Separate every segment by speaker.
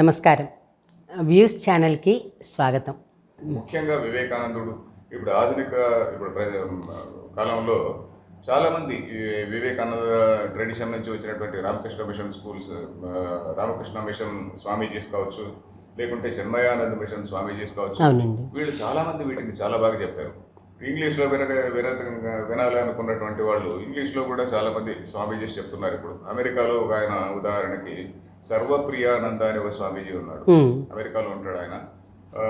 Speaker 1: నమస్కారం. వ్యూస్ ఛానల్కి స్వాగతం.
Speaker 2: ముఖ్యంగా వివేకానందుడు ఇప్పుడు ఆధునిక ఇప్పుడు కాలంలో చాలామంది వివేకానంద ట్రెడిషన్ నుంచి వచ్చినటువంటి Ramakrishna mission schools Ramakrishna mission Swamijis కావచ్చు లేకుంటే చిన్మయానంద మిషన్ స్వామీజీస్ కావచ్చు వీళ్ళు చాలామంది వీటిని చాలా బాగా చెప్పారు. ఇంగ్లీష్లో వినగ వినతంగా వినాలి అనుకున్నటువంటి వాళ్ళు ఇంగ్లీష్లో కూడా చాలామంది స్వామీజీస్ చెప్తున్నారు ఇప్పుడు. అమెరికాలో ఒక ఆయన ఉదాహరణకి సర్వప్రియానంద అనే ఒక స్వామీజీ ఉన్నాడు. అమెరికాలో ఉంటాడు ఆయన.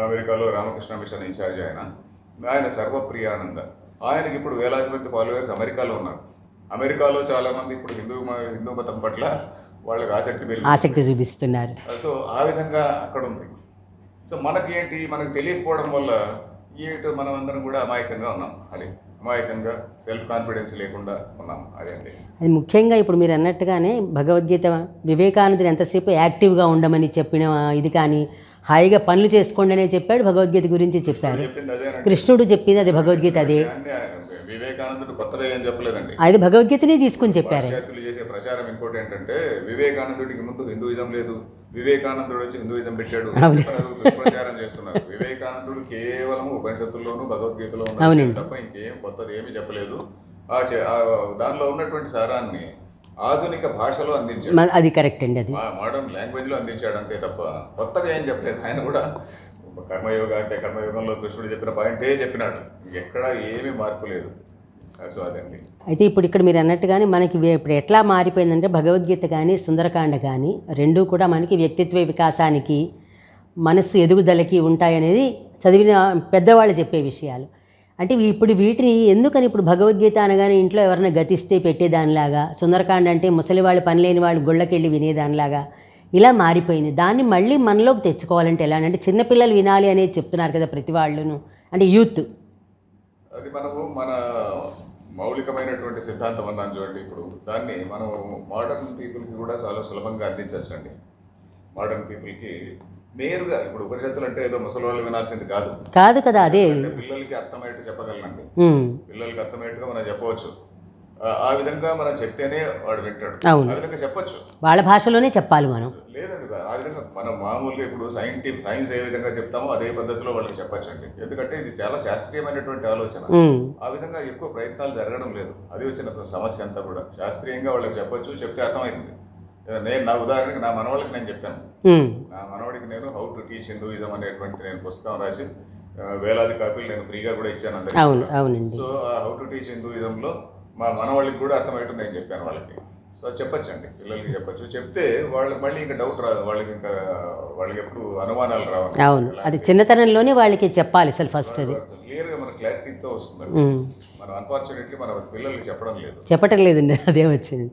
Speaker 2: అమెరికాలో రామకృష్ణ మిషన్ ఇన్ఛార్జ్ ఆయన. ఆయన సర్వప్రియానంద. ఆయనకి ఇప్పుడు వేలాది మంది ఫాలోవర్స్ అమెరికాలో ఉన్నారు. అమెరికాలో చాలా మంది ఇప్పుడు హిందూ హిందూ మతం పట్ల వాళ్ళకి ఆసక్తి
Speaker 1: ఆసక్తి చూపిస్తున్నారు.
Speaker 2: సో ఆ విధంగా అక్కడ ఉంది. సో మనకి ఏంటి మనకు తెలియకపోవడం వల్ల ఏంటో మనం అందరం కూడా అమాయకంగా ఉన్నాం. అది అమాయకంగా సెల్ఫ్ కాన్ఫిడెన్స్ లేకుండా ఉన్నాం. అదండి
Speaker 1: అది ముఖ్యంగా ఇప్పుడు మీరు అన్నట్టుగానే భగవద్గీత వివేకానందుడు ఎంతసేపు యాక్టివ్గా ఉండమని చెప్పిన ఇది కానీ హాయిగా పనులు చేసుకోండి అనే చెప్పాడు భగవద్గీత గురించి చెప్పారు కృష్ణుడు చెప్పింది అది భగవద్గీత అదే.
Speaker 2: వివేకానందుడు కొత్తగా ఏం చెప్పలేదండి.
Speaker 1: అది భగవద్గీతనే తీసుకొని చెప్పారు.
Speaker 2: చేసే ప్రచారం ఇంకోటి ఏంటంటే వివేకానందుడికి ముందు హిందూయిజం లేదు. వివేకానందుడు వచ్చి హిందూయిజం పెట్టాడు. దుష్ప్రచారం చేస్తున్నారు. వివేకానందుడు కేవలం ఉపనిషత్తుల్లోనూ భగవద్గీతలో ఉన్న
Speaker 1: అవునండి.
Speaker 2: విషయం తప్ప ఇంకేం కొత్తది ఏమీ చెప్పలేదు. ఆ దానిలో ఉన్నటువంటి సారాన్ని ఆధునిక భాషలో అందించాడు.
Speaker 1: అది కరెక్ట్ అండి అది.
Speaker 2: మోడర్న్ లాంగ్వేజ్లో అందించాడు అంతే తప్ప కొత్తగా ఏం చెప్పలేదు. ఆయన కూడా కర్మయోగ అంటే కర్మయోగంలో కృష్ణుడు చెప్పిన పాయింటే చెప్పినాడు. ఎక్కడ ఏమీ మార్పు లేదు. సో అదండి
Speaker 1: అయితే ఇప్పుడు ఇక్కడ మీరు అన్నట్టుగానే మనకి వే- ఇప్పుడు ఎట్లా మారిపోయిందంటే భగవద్గీత కానీ సుందరకాండ కానీ రెండూ కూడా మనకి వ్యక్తిత్వ వికాసానికి మనస్సు ఎదుగుదలకి ఉంటాయనేది చదివిన పెద్దవాళ్ళు చెప్పే విషయాలు. అంటే ఇప్పుడు వీటిని ఎందుకని ఇప్పుడు భగవద్గీత అనగానే ఇంట్లో ఎవరైనా గతిస్తే పెట్టేదానిలాగా సుందరకాండ అంటే ముసలి వాళ్ళు పని లేని వాళ్ళు గుళ్ళకెళ్ళి వినేదానిలాగా ఇలా మారిపోయింది. దాన్ని మళ్ళీ మనలోకి తెచ్చుకోవాలంటే ఎలా? అంటే చిన్నపిల్లలు వినాలి అనేది చెప్తున్నారు కదా ప్రతి వాళ్ళును. అంటే యూత్.
Speaker 2: అది మనము మన మౌలికమైనటువంటి సిద్ధాంతం అన్నాను చూడండి. ఇప్పుడు దాన్ని మనం మోడర్న్ పీపుల్కి కూడా చాలా సులభంగా అందించవచ్చు అండి మోడర్న్ పీపుల్కి నేరుగా ఇప్పుడు ఉపనిషత్తులు అంటే ఏదో ముసలి వాళ్ళు వినాల్సింది కాదు.
Speaker 1: కాదు కదా అదే.
Speaker 2: పిల్లలకి అర్థమయ్యేట్టు చెప్పగలనండి. పిల్లలకి అర్థమయ్యేట్టుగా మనం చెప్పవచ్చు. ఆ- విధంగా మనం చెప్తేనే వాడు వింటాడు.
Speaker 1: అవును.
Speaker 2: ఆ విధంగా చెప్పొచ్చు.
Speaker 1: వాళ్ళ భాషలోనే చెప్పాలి మనం.
Speaker 2: లేదండి ఆ విధంగా మనం మామూలుగా ఇప్పుడు సైంటిఫిక్ సైన్స్ ఏ విధంగా చెప్తామో అదే పద్ధతిలో వాళ్ళకి చెప్పచ్చండి. ఎందుకంటే ఇది చాలా శాస్త్రీయమైనటువంటి ఆలోచన.
Speaker 1: ఉమ్,
Speaker 2: ఆ విధంగా ఎక్కువ ప్రయత్నాలు జరగడం లేదు. అది వచ్చిన సమస్య అంతా కూడా. శాస్త్రీయంగా వాళ్ళకి చెప్పొచ్చు చెప్తే అర్థమవుతుంది. నేను నా ఉదాహరణకి నా మనవాళ్ళకి నేను చెప్పాను.
Speaker 1: ఉమ్,
Speaker 2: నా మనవాడికి నేను హౌ టు టీచ్ హిందూయిజం అనేటువంటి నేను పుస్తకం రాసి ఆ, వేలాది కాపీలు నేను ఫ్రీగా కూడా ఇచ్చాను అందరికీ
Speaker 1: అవును. అవునండి.
Speaker 2: సో హౌ టు టీచ్ హిందూయిజంలో మా మనవాళ్ళకి కూడా అర్థమయ్యేట్టు నేను చెప్పాను వాళ్ళకి. సో చెప్పొచ్చండి పిల్లలకి చెప్పొచ్చు. చెప్తే వాళ్ళకి మళ్ళీ ఇంకా డౌట్ రాదు వాళ్ళకి ఇంకా వాళ్ళకి ఎప్పుడు అనుమానాలు రావు
Speaker 1: అవును అది చిన్నతనంలోనే వాళ్ళకి చెప్పాలి అసలు ఫస్ట్ అది.
Speaker 2: క్లియర్గా మన క్లారిటీతో వస్తుంది మనం అన్ఫార్చునేట్లీ మన పిల్లలకి చెప్పడం లేదు.
Speaker 1: చెప్పటం లేదండి అదే వచ్చింది.